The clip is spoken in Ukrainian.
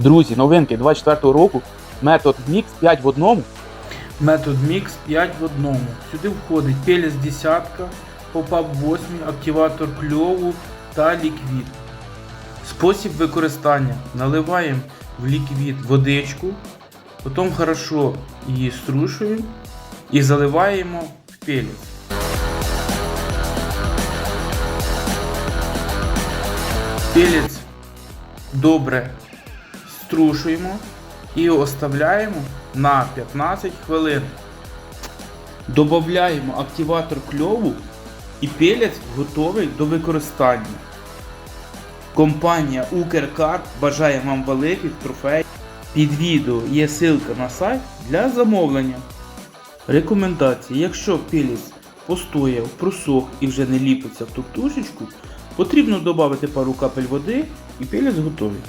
Друзі, новинки 24 року. Метод мікс 5 в одному. Метод Mix 5 в одному. Сюди входить пелес десятка, попап 8, активатор кльову та ліквід. Спосіб використання. Наливаємо в ліквід водичку, потім хорошо її струшуємо і заливаємо в пелес. Пелець добре струшуємо і оставляємо на 15 хвилин. Додаємо активатор кльову і пелець готовий до використання. Компанія Укркар бажає вам великих трофеїв. Під відео є ссылка на сайт для замовлення. Рекомендації. Якщо пелець постояв, просох і вже не ліпиться в ту тушечку, потрібно додати пару капель води і пелець готовий.